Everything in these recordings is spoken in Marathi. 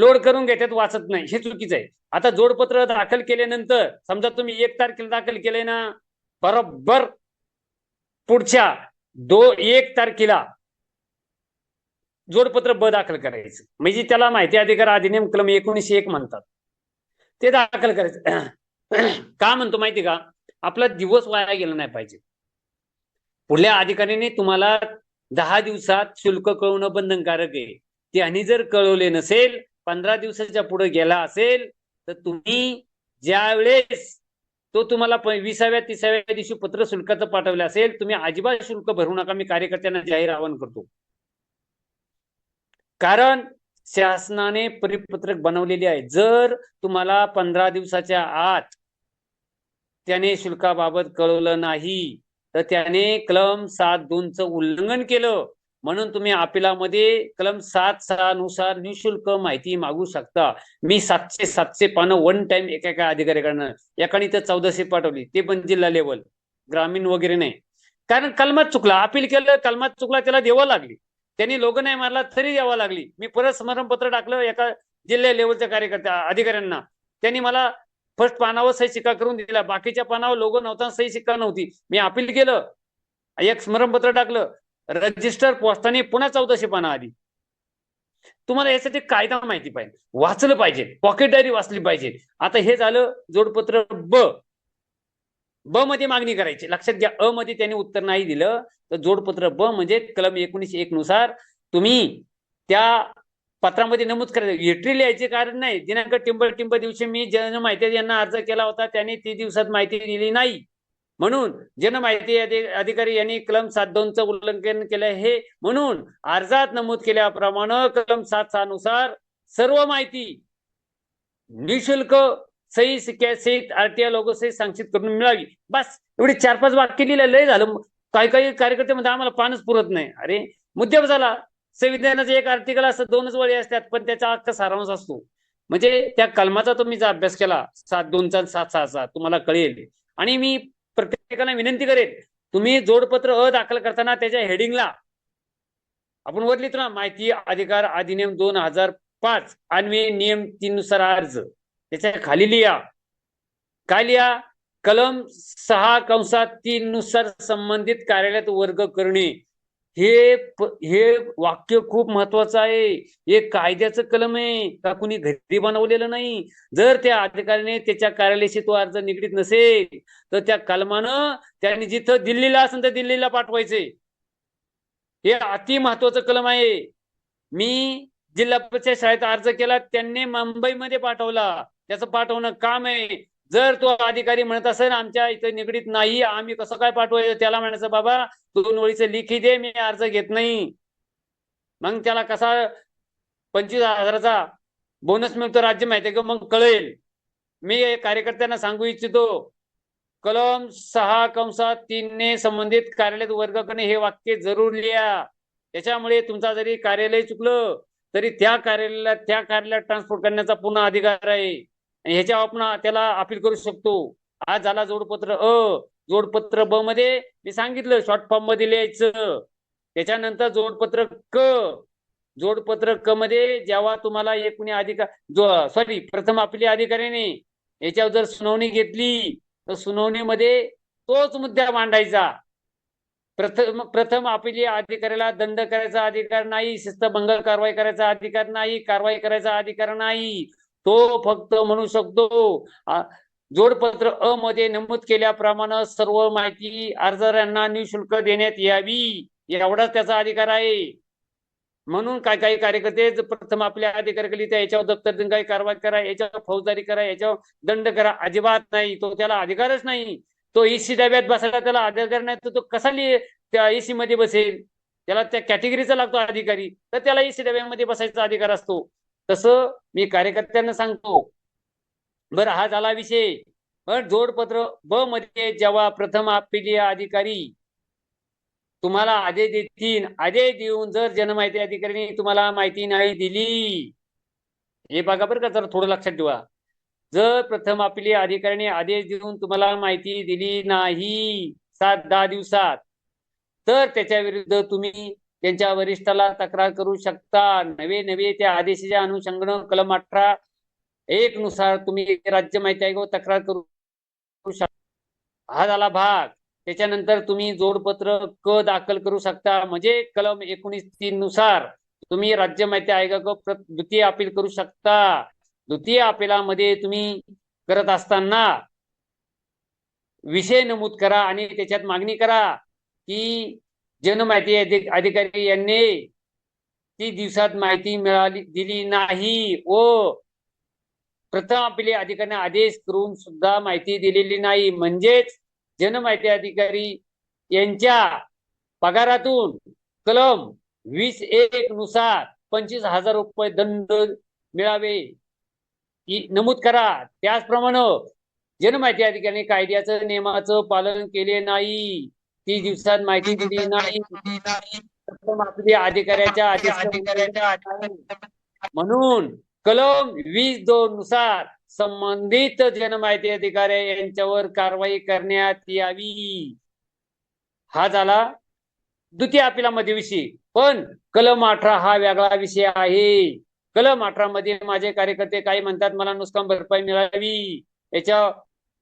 लोड करून घेतात वाचत नाही. हे चुकीचं आहे. आता जोडपत्र दाखल केल्यानंतर समजा तुम्ही एक तारखेला दाखल केलंय ना बरोबर पुढच्या दो एक तारखेला जोडपत्र ब दाखल करायचं. म्हणजे त्याला माहिती अधिकार अधिनियम कलम एकोणीसशे एक म्हणतात. ते दाखल करायचं. का म्हणतो माहिती का? आपला दिवस वाया गेला नाही पाहिजे. पुढल्या अधिकाऱ्याने तुम्हाला दहा दिवसात शुल्क कळवणं बंधनकारक आहे. त्यांनी जर कळवले नसेल पंधरा दिवसाच्या पुढे गेला असेल तर तुम्ही ज्या वेळेस तो तुम्हाला विसाव्या तिसाव्या दिवशी पत्र शुल्काचं पाठवलं असेल तुम्ही अजिबात शुल्क भरू नका. मी कार्यकर्त्यांना जाहीर आवाहन करतो. कारण शासनाने परिपत्रक बनवलेले आहे. जर तुम्हाला पंधरा दिवसाच्या आत त्याने शुल्काबाबत कळवलं नाही तर त्याने कलम सात दोनचं उल्लंघन केलं म्हणून तुम्ही अपिलामध्ये कलम सात सहा नुसार निशुल्क माहिती मागू शकता. मी सातशे सातशे पानं वन टाइम एका एका अधिकाऱ्याकडनं एकाने तर चौदाशे पाठवली ते पण जिल्हा लेवल ग्रामीण वगैरे नाही. कारण कलमात चुकला अपील केलं कलमात चुकला त्याला देवा लागली. त्यांनी लोक नाही मारला तरी द्यावा लागली. मी परत स्मरणपत्र टाकलं एका जिल्हा लेवलच्या कार्यकर्त्या अधिकाऱ्यांना. त्यांनी मला फर्स्ट पानावर सही शिक्का करून दिला. बाकीच्या पानावर लोगो नव्हता सही शिक्का नव्हती. मी अपील केलं एक स्मरणपत्र टाकलं. रजिस्टर पोस्टाने पुन्हा चौदाशे पाना आली. तुम्हाला यासाठी कायदा माहिती पाहिजे. वाचलं पाहिजे. पॉकेट डायरी वाचली पाहिजे. आता हे झालं जोडपत्र ब. ब मध्ये मागणी करायची. लक्षात घ्या अ मध्ये त्यांनी उत्तर नाही दिलं तर जोडपत्र ब म्हणजे कलम एकोणीसशे एक नुसार तुम्ही त्या पत्रामध्ये नमूद करायचं एंट्री लिहायचे कारण नाही. दिनांक टिंब टिंब दिवशी मी जन माहिती यांना अर्ज केला होता त्यांनी ती दिवसात माहिती दिली नाही. म्हणून जन माहिती अधिकारी यांनी कलम सात दोनचं उल्लंघन केलं हे म्हणून अर्जात नमूद केल्याप्रमाणे कलम सात सहा नुसार सर्व माहिती निशुल्क सही सिक्या सहित आरटीआय लोगो सहित सांक्षित करून मिळावी. बस एवढी चार पाच वाक्य लिहिलं लय झालं. काही काही कार्यकर्ते म्हणतात आम्हाला पानच पुरत नाही. अरे मुद्दा झाला. संविधानाचं एक आर्टिकल असं दोनच वळी असतात पण त्याचा अख्खा सारांश असतो. म्हणजे त्या कलमाचा तुम्ही जर अभ्यास केला सात दोनचा सात सहाचा तुम्हाला कळेल. आणि मी प्रत्येकाला विनंती करेन तुम्ही जोडपत्र अ दाखल करताना त्याच्या हेडिंगला आपण वर लिहितो ना माहिती अधिकार अधिनियम दोन हजार पाच अन्वय नियम तीन नुसार अर्ज. त्याच्याखाली लिहा. काय लिहा? कलम सहा कंसात तीन नुसार संबंधित कार्यालयात वर्ग करणे. हे हे वाक्य खूप महत्वाचं आहे. हे कायद्याचं कलम आहे. का कुणी घरी बनवलेलं नाही? जर त्या अधिकाऱ्याने त्याच्या कार्यालयाशी तो अर्ज निगडीत नसेल तर त्या कलमानं त्यांनी जिथं दिल्लीला असेल तर दिल्लीला पाठवायचे. हे अति महत्वाचं कलम आहे. मी जिल्हा परिषद शाळेत अर्ज केला त्यांनी मुंबईमध्ये पाठवला. त्याचं पाठवणं काम आहे. जर तो अधिकारी म्हणत असेल आमच्या इथं निगडीत नाही आम्ही कसं काय पाठवायचं? त्याला म्हणायचं बाबा दोन ओळीचं लिखी दे मी अर्ज घेत नाही. मग त्याला कसा पंचवीस हजाराचा बोनस मिळतो राज्य माहिती आहे का? मग कळेल. मी कार्यकर्त्यांना सांगू इच्छितो कलम सहा कंसात तीनने संबंधित कार्यालयात वर्ग करणे हे वाक्य जरूर लिहा. त्याच्यामुळे तुमचा जरी कार्यालय चुकलं तरी त्या कार्यालयाला त्या कार्यालयात ट्रान्सपोर्ट करण्याचा पुन्हा अधिकार आहे. ह्याच्यावर आपण त्याला अपील करू शकतो. आज झाला जोडपत्र अ जोडपत्र ब मध्ये मी सांगितलं शॉर्ट फॉर्ममध्ये लिहायचं. त्याच्यानंतर जोडपत्र क जोडपत्र क मध्ये जेव्हा तुम्हाला एक कुणी अधिकार जो सॉरी प्रथम आपली अधिकाऱ्याने याच्यावर जर सुनावणी घेतली तर सुनावणीमध्ये तोच मुद्दा मांडायचा. प्रथम प्रथम आपली अधिकाऱ्याला दंड करायचा अधिकार नाही शिस्तभंग कारवाई करायचा अधिकार नाही कारवाई करायचा अधिकार नाही. तो फक्त म्हणू शकतो जोडपत्र अ मध्ये नमूद केल्याप्रमाणे सर्व माहिती अर्जदारांना निशुल्क देण्यात यावी एवढाच त्याचा अधिकार आहे. म्हणून काय काही कार्यकर्ते प्रथम आपल्या अधिकाऱ्याकडे त्या याच्यावर दप्तर देऊन काही कारवाई करा याच्यावर फौजदारी करा याच्यावर दंड करा अजिबात नाही तो त्याला अधिकारच नाही. तो एसी डब्यात बसायला त्याला अधिकार नाही तर तो कसा लिहि त्या एसी मध्ये बसेल? त्याला त्या कॅटेगरीचा लागतो अधिकारी तर त्याला एसी डब्यामध्ये बसायचा अधिकार असतो. तसं मी कार्यकर्त्यांना सांगतो बरं हा झाला विषय. पण जोडपत्र ब मध्ये जेव्हा प्रथम आपली अधिकारी तुम्हाला आदेश देतील आदेश देऊन जर जनमाहिती अधिकाऱ्यांनी तुम्हाला माहिती नाही दिली हे बघा बरं का जरा थोडं लक्षात ठेवा. जर प्रथम आपली अधिकाऱ्याने आदेश देऊन तुम्हाला माहिती दिली नाही सात दहा दिवसात तर त्याच्या विरुद्ध तुम्ही त्यांच्या वरिष्ठाला तक्रार करू शकता. नवे नवे त्या आदेशाच्या अनुषंगानं कलम अठरा एक नुसार तुम्ही राज्य माहिती आयोगावर तक्रार करू शकता हा झाला भाग. त्याच्यानंतर तुम्ही जोडपत्र क दाखल करू शकता. म्हणजे कलम एकोणीस तीन नुसार तुम्ही राज्य माहिती आयोगाकडे द्वितीय अपील करू शकता. द्वितीय अपिलामध्ये तुम्ही करत असताना विषय नमूद करा आणि त्याच्यात मागणी करा की जन माहिती अधिकारी यांनी ती दिवसात माहिती मिळाली दिली नाही. व प्रथम आपले अधिकाऱ्यांना आदेश करून सुद्धा माहिती दिलेली नाही. म्हणजेच जनमाहिती अधिकारी यांच्या पगारातून कलम वीस एक नुसार पंचवीस हजार रुपये दंड मिळावे. नमूद करा. त्याचप्रमाणे जनमाहिती अधिकाऱ्यांनी कायद्याचं नियमाचं पालन केले नाही. ती दिवसात माहिती दिली नाही. अधिकाऱ्याच्या म्हणून कलम वीस दोन नुसार संबंधित जनमाहिती अधिकारी यांच्यावर कारवाई करण्यात यावी. हा झाला द्वितीय अपिलामध्ये विषय. पण कलम अठरा हा वेगळा विषय आहे. कलम अठरा मध्ये माझे कार्यकर्ते काही म्हणतात मला नुकसान भरपाई मिळावी. याच्या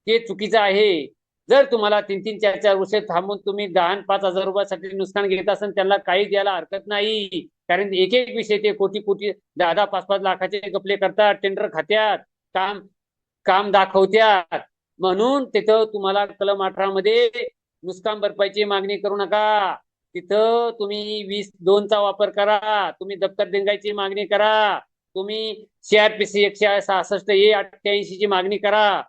ते चुकीचं आहे. जर तुम्हाला तीन तीन चार चार वर्ष थांबून तुम्ही दहा पाच हजार रुपयासाठी नुकसान घेत असाल त्यांना काही द्यायला हरकत नाही. कारण एक एक विषय ते कोटी कोटी दहा दहा पाच पाच लाखाचे गपले करतात टेंडर खात्यात काम काम दाखवत्यात. म्हणून तिथं तुम्हाला कलम अठरा मध्ये नुकसान भरपाईची मागणी करू नका. तिथं तुम्ही वीस दोनचा वापर करा. तुम्ही दप्तर दिंगायची मागणी करा. तुम्ही सीआरपीसी एकशे सहासष्ट ए अठ्ठ्याऐंशी ची मागणी करा.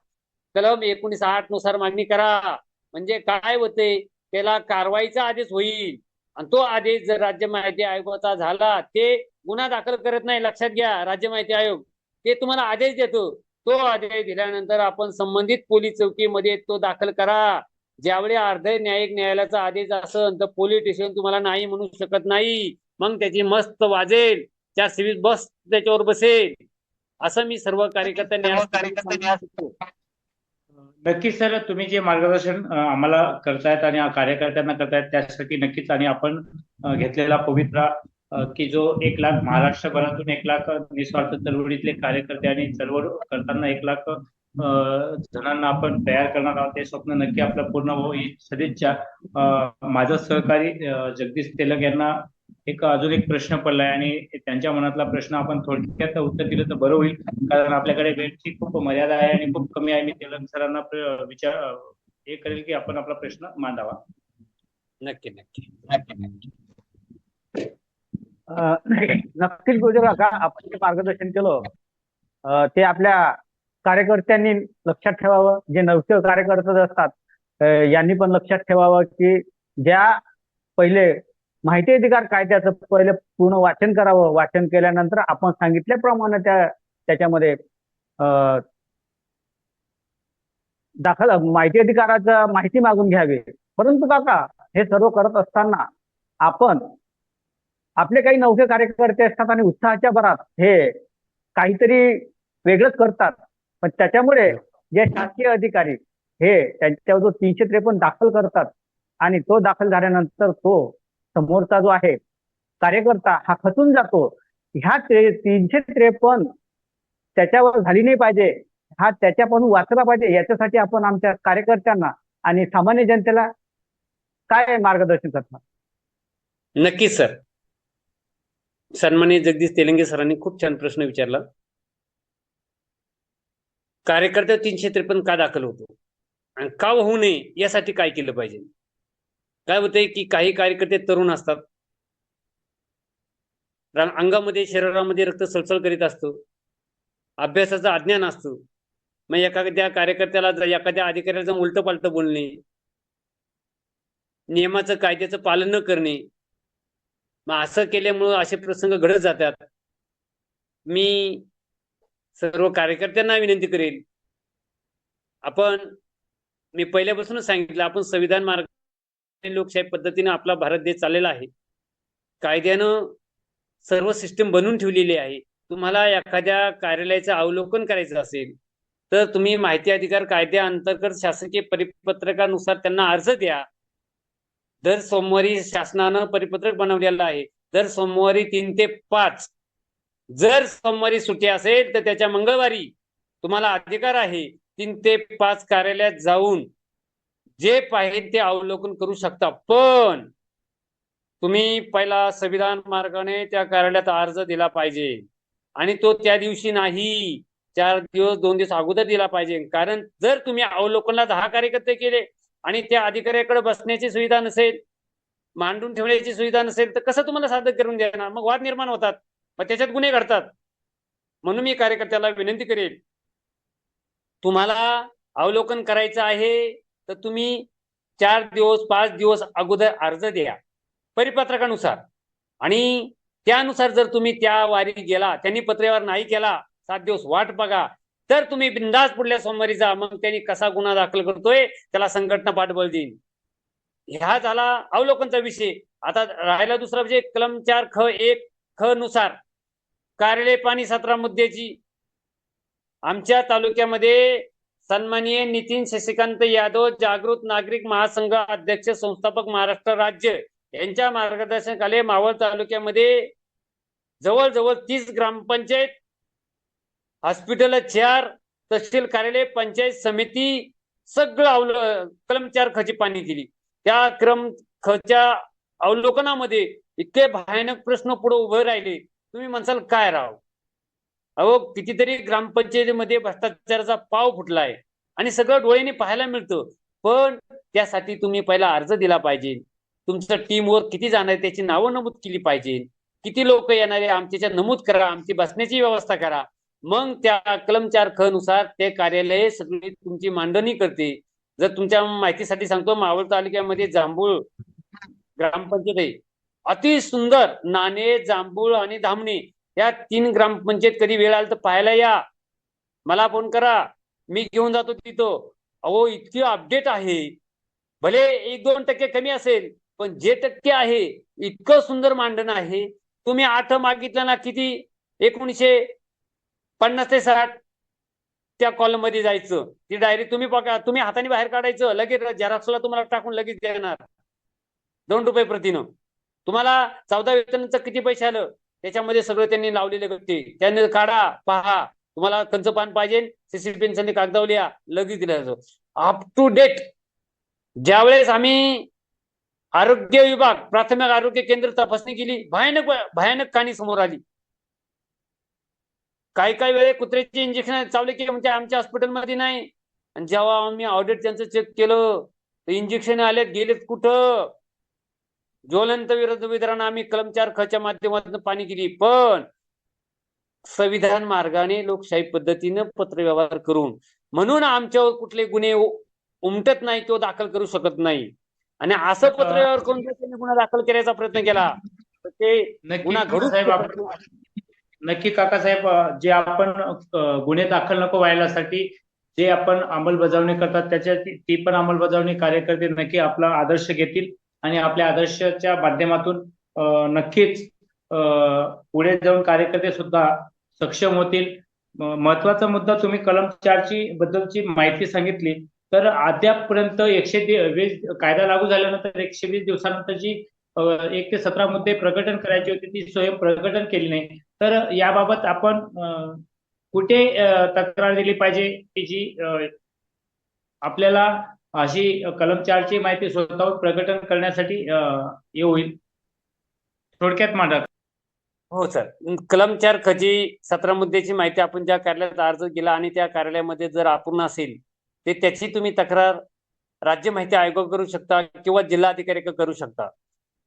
कलम एकोणीस आठनुसार मागणी करा. म्हणजे काय होते? त्याला कारवाईचा आदेश होईल. आणि तो आदेश जर राज्य माहिती आयोगाचा झाला ते गुन्हा दाखल करत नाही. लक्षात घ्या राज्य माहिती आयोग. ते तुम्हाला आदेश देतो. तो आदेश दिल्यानंतर आपण संबंधित पोलीस चौकीमध्ये तो दाखल करा. ज्यावेळी अर्ध न्यायिक न्यायालयाचा आदेश असेल तर पोलीस स्टेशन तुम्हाला नाही म्हणू शकत नाही. मग त्याची मस्त वाजेल. त्या सिव्हिल बस त्याच्यावर बसेल. असं मी सर्व कार्यकर्त्यांनी कार्यकर्त्यांनी नक्कीच सर तुम्ही जे मार्गदर्शन आम्हाला करतायत आणि कार्यकर्त्यांना करतायत त्यासाठी नक्कीच आणि आपण घेतलेला पवित्रा की जो एक लाख महाराष्ट्रभरातून एक लाख निस्वार्थ चळवळीतले कार्यकर्ते आणि चळवळ करताना एक लाख जणांना आपण तयार करणार आहोत ते स्वप्न नक्की आपलं पूर्ण होईल. सदिच्छा. माझं सहकारी जगदीश तेलंग यांना एक अजून एक प्रश्न पडलाय आणि त्यांच्या मनातला प्रश्न आपण थोडक्यात उत्तर दिलं तर बरं होईल. कारण आपल्याकडे वेळची खूप मर्यादा आहे आणि खूप कमी आहे. मी तेलंग सरांना विचार हे करेल की आपण आपला प्रश्न मांडावा. नक्की नक्की. अं, नक्कीच गुजर काका आपण जे मार्गदर्शन केलं ते आपल्या कार्यकर्त्यांनी लक्षात ठेवावं. जे नवखे कार्यकर्ते असतात यांनी पण लक्षात ठेवावं की ज्या पहिले माहिती अधिकार कायद्याचं पहिले पूर्ण वाचन करावं. वाचन केल्यानंतर आपण सांगितल्याप्रमाणे त्या त्याच्यामध्ये दाखल माहिती अधिकाराचा माहिती मागून घ्यावी. परंतु काका हे सर्व करत असताना आपण आपले काही नवखे कार्यकर्ते असतात आणि उत्साहाच्या भरात हे काहीतरी वेगळंच करतात. पण त्याच्यामुळे जे शासकीय अधिकारी हे त्यांच्यावर जो तीनशे त्रेपन्न दाखल करतात आणि तो दाखल झाल्यानंतर तो समोरचा जो आहे कार्यकर्ता हा खचून जातो. ह्या तीनशे त्रेपन्न त्याच्यावर झाली नाही पाहिजे. हा त्याच्यापासून वाचला पाहिजे याच्यासाठी आपण आमच्या कार्यकर्त्यांना आणि सामान्य जनतेला काय मार्गदर्शन करणार? नक्कीच सर. सन्मान्य जगदीश तेलंगे सरांनी खूप छान प्रश्न विचारला. कार्यकर्ते तीनशे त्रेपन्न का दाखल होतो? आणि का होऊ नये यासाठी काय केलं पाहिजे? काय होतंय की काही कार्यकर्ते तरुण असतात. अंगामध्ये शरीरामध्ये रक्त सळसळ करीत असतो. अभ्यासाचं अज्ञान असतं. मग एखाद्या कार्यकर्त्याला जर एखाद्या अधिकाऱ्याला उलट पालट बोलणे नियमाचं कायद्याचं पालन न करणे मग असं केल्यामुळं असे प्रसंग घडत जातात. मी सर्व कार्यकर्त्यांना विनंती करेल आपण मी पहिल्यापासूनच सांगितलं आपण संविधान मार्ग लोकशाही पद्धतीने आपला भारत देश चाललेला आहे. कायद्यानं सर्व सिस्टीम बनवून ठेवलेली आहे. तुम्हाला एखाद्या कार्यालयाचं अवलोकन करायचं असेल तर तुम्ही माहिती अधिकार कायद्याअंतर्गत शासकीय परिपत्रकानुसार त्यांना अर्ज द्या. दर सोमवारी शासनानं परिपत्रक बनवलेलं आहे. दर सोमवारी तीन ते पाच. जर सोमवारी सुट्टी असेल तर त्याच्या मंगळवारी तुम्हाला अधिकार आहे. तीन ते पाच कार्यालयात जाऊन जे पाहिजे ते अवलोकन करू शकता. पण तुम्ही पहिला संविधान मार्गाने त्या कार्यालयात अर्ज दिला पाहिजे. आणि तो त्या दिवशी नाही चार दिवस दोन दिवस अगोदर दिला पाहिजे. कारण जर तुम्ही अवलोकनला दहा कार्यकर्ते केले आणि त्या अधिकाऱ्याकडे बसण्याची सुविधा नसेल मांडून ठेवण्याची सुविधा नसेल तर कसं तुम्हाला सादर करून देणार? मग वाद निर्माण होतात. मग त्याच्यात गुन्हे घडतात. म्हणून मी कार्यकर्त्याला विनंती करेल तुम्हाला अवलोकन करायचं आहे तर तुम्ही चार दिवस पाच दिवस अगोदर अर्ज द्या परिपत्रकानुसार. आणि त्यानुसार जर तुम्ही त्या वारी गेला त्यांनी पत्रेवर नाही केला सात दिवस वाट बघा तर तुम्ही बिंदास पुढल्या सोमवारी जा मग त्यांनी कसा गुन्हा दाखल करतोय त्याला संघटना पाठबळ देईल ह्या झाला अवलोकनचा विषय. आता राहिला दुसरा म्हणजे कलम चार ख एक ख नुसार. कार्यालय पाणी सतरा मुद्द्याची आमच्या तालुक्यामध्ये सन्माननीय नितीन शशिकांत यादव जागृत नागरिक महासंघ अध्यक्ष संस्थापक महाराष्ट्र राज्य यांच्या मार्गदर्शनाखाली मावळ तालुक्यामध्ये जवळजवळ तीस ग्रामपंचायत हॉस्पिटल चार तहसील कार्यालय पंचायत समिती सगळं अवल कलम चार खची पाणी दिली त्या क्रम खच्या अवलोकनामध्ये इतके भयानक प्रश्न पुढे उभे राहिले. तुम्ही म्हणसाल काय राव? अहो कितीतरी ग्रामपंचायतीमध्ये भ्रष्टाचाराचा पाव फुटलाय आणि सगळं डोळ्याने पाहायला मिळतं. पण त्यासाठी तुम्ही पहिला अर्ज दिला पाहिजे. तुमचं टीमवर किती जाणार आहे त्याची नावं नमूद केली पाहिजे. किती लोक येणार आहे आमच्याच्या नमूद करा आमची बसण्याची व्यवस्था करा. मग त्या कलम चार ख नुसार ते कार्यालय सगळी तुमची मांडणी करते. जर तुमच्या माहितीसाठी सांगतो मावळ तालुक्यामध्ये जांभूळ ग्रामपंचायत आहे. अति सुंदर नाणे जांभूळ आणि धामणे या तीन ग्रामपंचायत कधी वेळ आला तर पाहायला या. मला फोन करा. मी घेऊन जातो तिथं. अहो इतकी अपडेट आहे. भले एक दोन टक्के कमी असेल पण जे टक्के आहे इतकं सुंदर मांडण आहे. तुम्ही आठ मागितलं ना किती? एकोणीशे पन्नास ते साठ त्या कॉलममध्ये जायचं. ती डायरी तुम्ही तुम्ही हाताने बाहेर काढायचं. लगेच झेरॉक्सला तुम्हाला टाकून लगेच देणार. दोन रुपये प्रतिनं. तुम्हाला चौदा वेतनाचं किती पैसे आलं? त्याच्यामध्ये सगळं त्यांनी लावलेले व्यक्ती त्यांनी काढा पहा. तुम्हाला कंच पान पाहिजे सीसी पेन्शनने कागदावली या. लगेच दिलं जातो. अप टू डेट ज्यावेळेस आम्ही आरोग्य विभाग प्राथमिक आरोग्य केंद्र तपासणी केली भयानक भयानक कहाणी समोर आली. काही काही वेळे कुत्र्याचे इंजेक्शन चावले की म्हणजे आमच्या हॉस्पिटलमध्ये नाही. आणि जेव्हा आम्ही ऑडिट त्यांचं चेक केलं तर इंजेक्शन आले गेलेत कुठं? ज्वलंत विरोध विधान आम्ही कलम चार खच्या माध्यमातून पाणी केली. पण संविधान मार्गाने लोकशाही पद्धतीनं पत्रव्यवहार करून म्हणून आमच्यावर कुठले गुन्हे उमटत नाही तो दाखल करू शकत नाही. आणि असं पत्रव्यवहार करून त्यांनी गुन्हा दाखल करायचा प्रयत्न केला तर ते गुन्हा घडू नक्की काकासाहेब जे आपण गुन्हे दाखल नको व्हायलासाठी जे आपण अंमलबजावणी करतात त्याच्या ती ती पण अंमलबजावणी कार्यकर्ते नक्की आपला आदर्श घेतील. आणि आपल्या आदर्शाच्या माध्यमातून नक्कीच पुढे जाऊन कार्यकर्ते सुद्धा सक्षम होतील. महत्त्वाचा मुद्दा तुम्ही कलम चारची बद्दलची माहिती सांगितली. तर अद्यापपर्यंत एकशे वीस कायदा लागू झाल्यानंतर एकशे वीस दिवसानंतर जी एक ते सतरा मुद्दे प्रकटन करायची होती ती स्वयं प्रकटन केली नाही. तर याबाबत आपण कुठे तक्रार दिली पाहिजे की जी आपल्याला अशी कलम चारची माहिती स्वतःहून प्रकटन करण्यासाठी हे होईल. थोडक्यात मांडा. हो सर. कलम चार खची सतरा मुद्द्याची माहिती आपण ज्या कार्यालयात अर्ज केला आणि त्या कार्यालयामध्ये जर अपूर्ण असेल ते त्याची तुम्ही तक्रार राज्य माहिती आयोग करू शकता किंवा जिल्हाधिकारी करू शकता.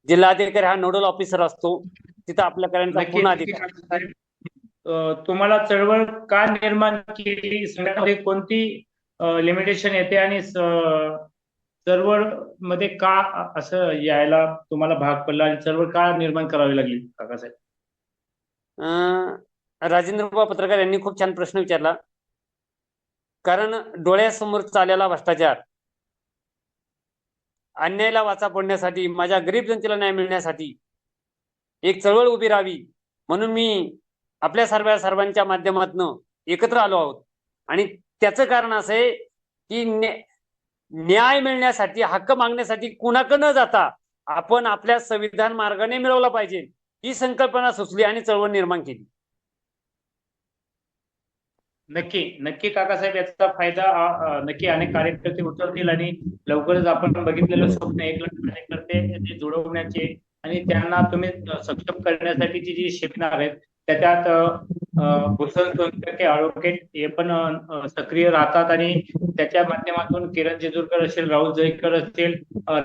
जिल्हाधिकारी हा नोडल ऑफिसर असतो. तिथं आपल्या कार्यालयाचा नक्की पूर्ण अधिकार. तुम्हाला चळवळ का निर्माण केली? कोणती लिमिटेशन येते आणि स- चळवळमध्ये का असं यायला तुम्हाला भाग पडला आणि चळवळ का निर्माण करावी लागली काकासाहेब? अं, राजेंद्र बाबा पत्रकार यांनी खूप छान प्रश्न विचारला. कारण डोळ्यासमोर चाललेला भ्रष्टाचार अन्यायाला वाचा पडण्यासाठी माझ्या गरीब जनतेला न्याय मिळण्यासाठी एक चळवळ उभी राहावी म्हणून मी आपल्या सर्व सर्वांच्या माध्यमातून एकत्र आलो आहोत. आणि त्याचं कारण असं आहे की न्याय मिळण्यासाठी हक्क मागण्यासाठी कुणाकडे न जाता आपण आपल्या संविधान मार्गाने मिळवला पाहिजे ही संकल्पना सुचली आणि चळवळ निर्माण केली. नक्की नक्की काकासाहेब याचा फायदा नक्की अनेक कार्यकर्ते उचलतील आणि लवकरच आपण बघितलेलं स्वप्न एक लाख कार्यकर्ते जुळवण्याचे आणि त्यांना तुम्ही सक्षम करण्यासाठीची जी शिकणार आहेत त्याच्यात भूषण सोनटक्के ॲडव्होकेट हे पण सक्रिय राहतात आणि त्याच्या माध्यमातून किरण जेजूरकर असेल राहुल जयकर असतील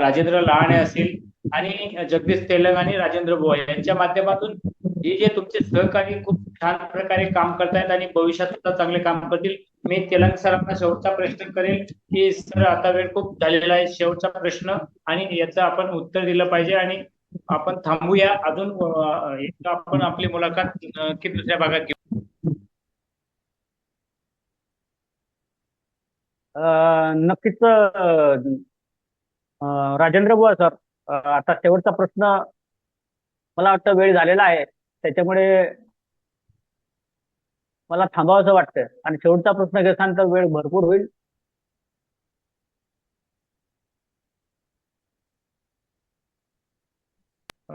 राजेंद्र लहाणे असतील आणि जगदीश तेलंग आणि राजेंद्र बुवा यांच्या माध्यमातून हे जे तुमचे सहकारी खूप छान प्रकारे काम करतायत आणि भविष्यात सुद्धा चांगले काम करतील. मी तेलंग सरांना शेवटचा प्रश्न करेल की सर आता वेळ खूप झालेला आहे. शेवटचा प्रश्न आणि याचं आपण उत्तर दिलं पाहिजे आणि आपण थांबूया. अजून आपण आपली मुलाखत की दुसऱ्या भागात घेऊ? नक्कीच राजेंद्र बुवा सर आता शेवटचा प्रश्न मला वाटतं वेळ झालेला आहे. त्याच्यामुळे मला थांबावंसं वाटतं आणि शेवटचा प्रश्न घेसान तर वेळ भरपूर होईल.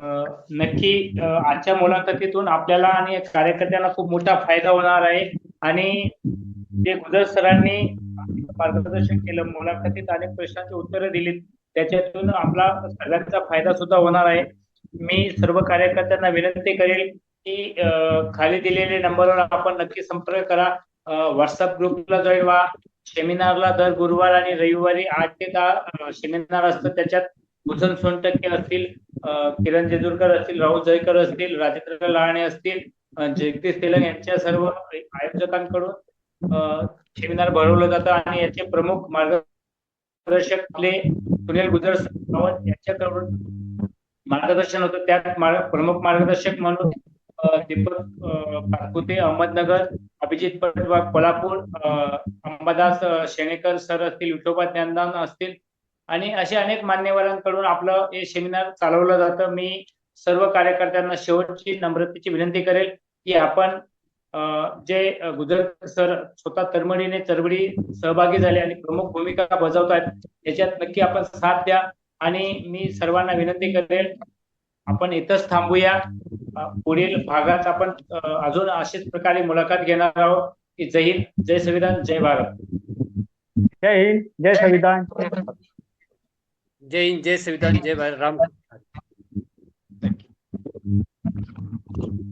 नक्की आजच्या मुलाखतीतून आपल्याला आणि कार्यकर्त्यांना खूप मोठा फायदा होणार आहे. आणि जे गुजर सरांनी मार्गदर्शन केलं मुलाखतीत अनेक प्रश्नांची उत्तरं दिलीत त्याच्यातून आपला सगळ्यांचा फायदा सुद्धा होणार आहे. मी सर्व कार्यकर्त्यांना विनंती करेल की खाली दिलेल्या नंबरवर आपण नक्की संपर्क करा. व्हॉट्सअप ग्रुपला जॉईन व्हा. सेमिनारला दर गुरुवार आणि रविवारी आठ ते दहा सेमिनार असतं त्याच्यात भूषण सोनटक्के असतील. किरण जेजूरकर असतील राहुल जयकर असतील राजेंद्र लहाणे असतील जगदीश तेलंग यांच्या सर्व आयोजकांकडून सेमिनार भरवलं जातं आणि याचे प्रमुख मार्गदर्शक आपले सुनील गुजर सावंत यांच्याकडून मार्गदर्शन होतं. त्यात मार्ग- प्रमुख मार्गदर्शक म्हणून दीपक अ, अहमदनगर अभिजित पटवा कोल्हापूर अंबादास शेणेकर सर असतील विठोबा ज्ञानदान असतील आणि असे अनेक मान्यवरांकडून आपलं हे सेमिनार चालवलं जातं. मी सर्व कार्यकर्त्यांना शेवटची नम्रतेची विनंती करेल की आपण जे गुजरात सर स्वतः तरमडीने चरबडी सहभागी झाले आणि प्रमुख भूमिका बजावत आहेत याच्यात नक्की आपण साथ द्या. आणि मी सर्वांना विनंती करेल आपण इथंच थांबूया. पुढील भागात आपण अजून अशाच प्रकारे मुलाखत घेणार आहोत. की जय हिंद जय संविधान जय भारत. जय हिंद जय संविधान. जय हिंद जय सविता जय राम.